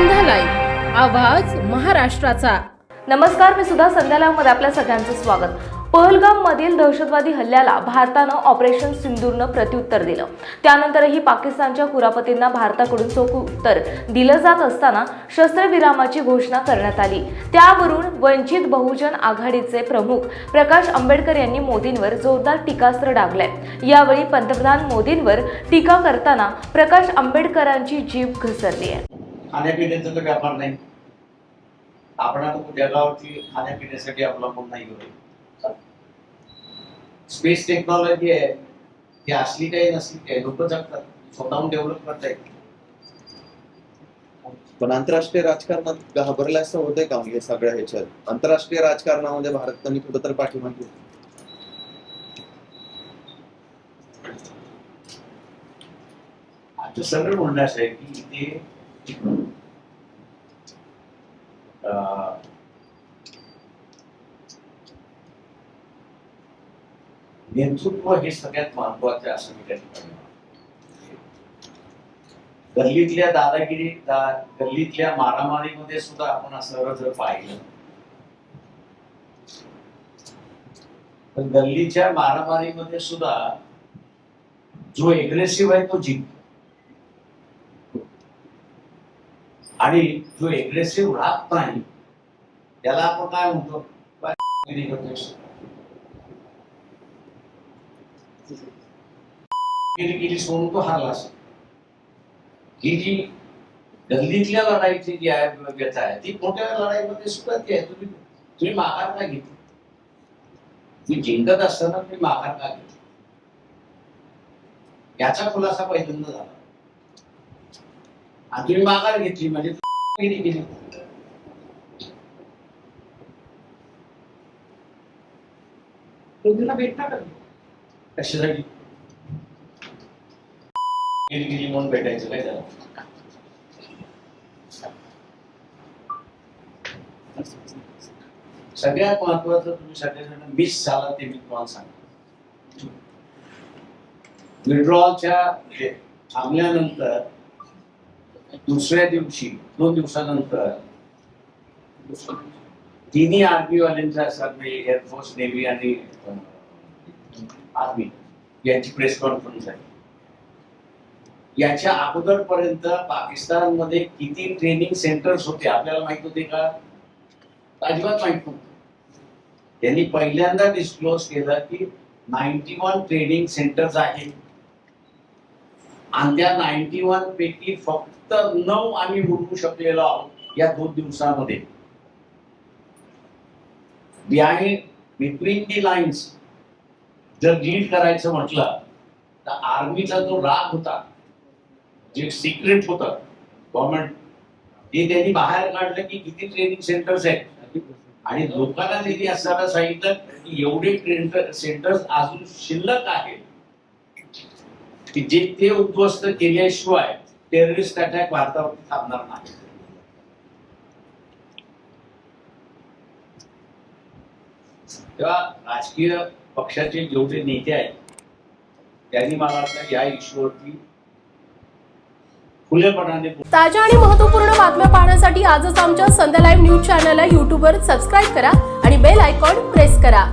आवाज महाराष्ट्राचा. नमस्कार मी सुद्धा संध्यालामध्ये आपल्या सगळ्यांचं स्वागत. पहलगाम मधील दहशतवादी हल्ल्याला भारतानं ऑपरेशन सिंदूरनं प्रत्युत्तर दिलं. त्यानंतरही पाकिस्तानच्या कुरापतींना भारताकडून चोख उत्तर दिलं जात असताना शस्त्रविरामाची घोषणा करण्यात आली. त्यावरून वंचित बहुजन आघाडीचे प्रमुख प्रकाश आंबेडकर यांनी मोदींवर जोरदार टीकास्त्र डागलंय. यावेळी पंतप्रधान मोदींवर टीका करताना प्रकाश आंबेडकरांची जीभ घसरली आहे. खाण्यापिण्याचा तर व्यापार नाही. आपण आता जगावरती खाण्यापिण्यासाठी अवलंबून नाही होतो स्पेस टेक्नॉलॉजी आहे. ती असली काही नसली काही लोक जगतात. स्वतःहून डेव्हलप करता येईल पण आंतरराष्ट्रीय राजकारणात घाबरल्या असं होतंय का म्हणजे सगळ्या ह्याच्यात? आंतरराष्ट्रीय राजकारणामध्ये भारताने कुठं तर पाठीमागे आमचं सरळ म्हणणं असं आहे की इथे नेतृत्व हे सगळ्यात महत्त्वाचे असं मी त्या ठिकाणी गल्लीतल्या दादागिरी दा- गल्लीतल्या मारामारीमध्ये सुद्धा आपण असं जर पाहिलं. तर गल्लीच्या मारामारीमध्ये सुद्धा जो एग्रेसिव्ह आहे तो जिंकतो. आणि जो एग्रेसिव्ह राहत नाही त्याला आपण काय म्हणतो? काय गेली सोडून तो हारलास ही जी गल्लीतल्या लढाईची जी आहे व्यथा आहे ती मोठ्या लढाईमध्ये सुद्धा ती आहे तुम्ही तुम्ही माघार का घेतली? तुम्ही जिंकत असताना तुम्ही माघार का घेतली? याचा खुलासा पहिल्यांदा झाला. आणि तुम्ही माघार घेतली म्हणजे गेली भेटणार कशासाठी गेली म्हणून भेटायचं काय त्याला? सगळ्यात महत्वाचं तुम्ही सगळेजण मिस झाला ते मी तुम्हाला सांगतो विड्रॉलच्या थांबल्यानंतर दुसऱ्या दिवशी दोन दिवसानंतर. तिन्ही आर्मी वाल्यांच्या असतात एअरफोर्स नेव्ही आणि आर्मी यांची प्रेस कॉन्फरन्स आहे. याच्या अगोदर पर्यंत पाकिस्तानमध्ये किती ट्रेनिंग सेंटर्स होते आपल्याला माहीत होते का? अजिबात माहीत नव्हतं. त्यांनी पहिल्यांदा डिस्क्लोज केलं की नाईन्टी वन ट्रेनिंग सेंटर्स आहेत. आणि त्या नाईन्टी वन पैकी फक्त नऊ आम्ही उडवू शकलेलो आहोत या दोन दिवसामध्ये. बिहाइंड बिटवीन दी लाईन्स जर लीड करायचं म्हटलं तर आर्मीचा जो राग होता जे सिक्रेट होत गव्हर्नमेंट ते त्यांनी बाहेर काढलं की किती ट्रेनिंग सेंटर्स आहेत. आणि लोकांना त्यांनी असताना सांगितलं की एवढे ट्रेन सेंटर्स अजून शिल्लक आहेत. की जे ते उद्ध्वस्त केल्याशिवाय टेररिस्ट अटॅक भारतावरती थांबणार नाही. तेव्हा राजकीय पक्षाचे जेवढे नेते आहेत त्यांनी मला वाटतं या इश्यूवरती खुलेपणाने ताज्या आणि महत्त्वपूर्ण बातम्या पाहण्यासाठी आजच आमच्या संध्या लाईव्ह न्यूज चॅनलला यूट्यूबवर सबस्क्राईब करा आणि बेल आयकॉन प्रेस करा.